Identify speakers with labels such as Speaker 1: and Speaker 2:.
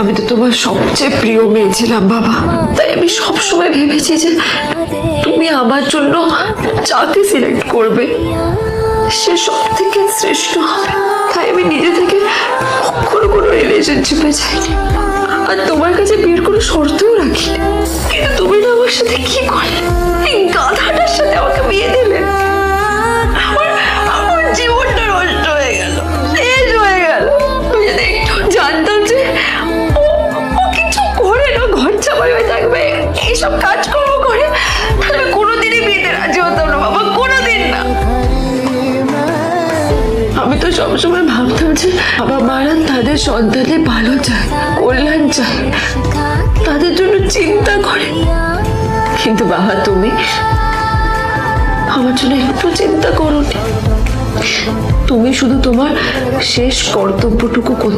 Speaker 1: আমি তো তোমার সবচেয়ে প্রিয় মেয়ে ছিলাম, বাবা। তাই আমি সবসময় ভেবেছি যে তুমি আমার জন্য যাকে সিলেক্ট করবে। সে সব থেকে শ্রেষ্ঠ। হবে তাই আমি নিজে থেকে কখনো কোনো রিলেশনশিপে যাইনি। আর তোমার কাছে বিয়ের কোনো ঘর থাকবে। এইসব কাজকর্ম করে আমি কোনোদিনই বিয়েতে রাজি হতাম না, বাবা, কোনোদিন না। আমি তো সবসময় ভাবতাম যে বাবা মারা তাদের সন্তানের ভালো চায়, কল্যাণ চায়, তাদের জন্য চিন্তা করে। কিন্তু বাবা, তুমি আমার জন্য একটু চিন্তা করো তুমি শুধু তোমার শেষ কর্তব্যটুকু করতে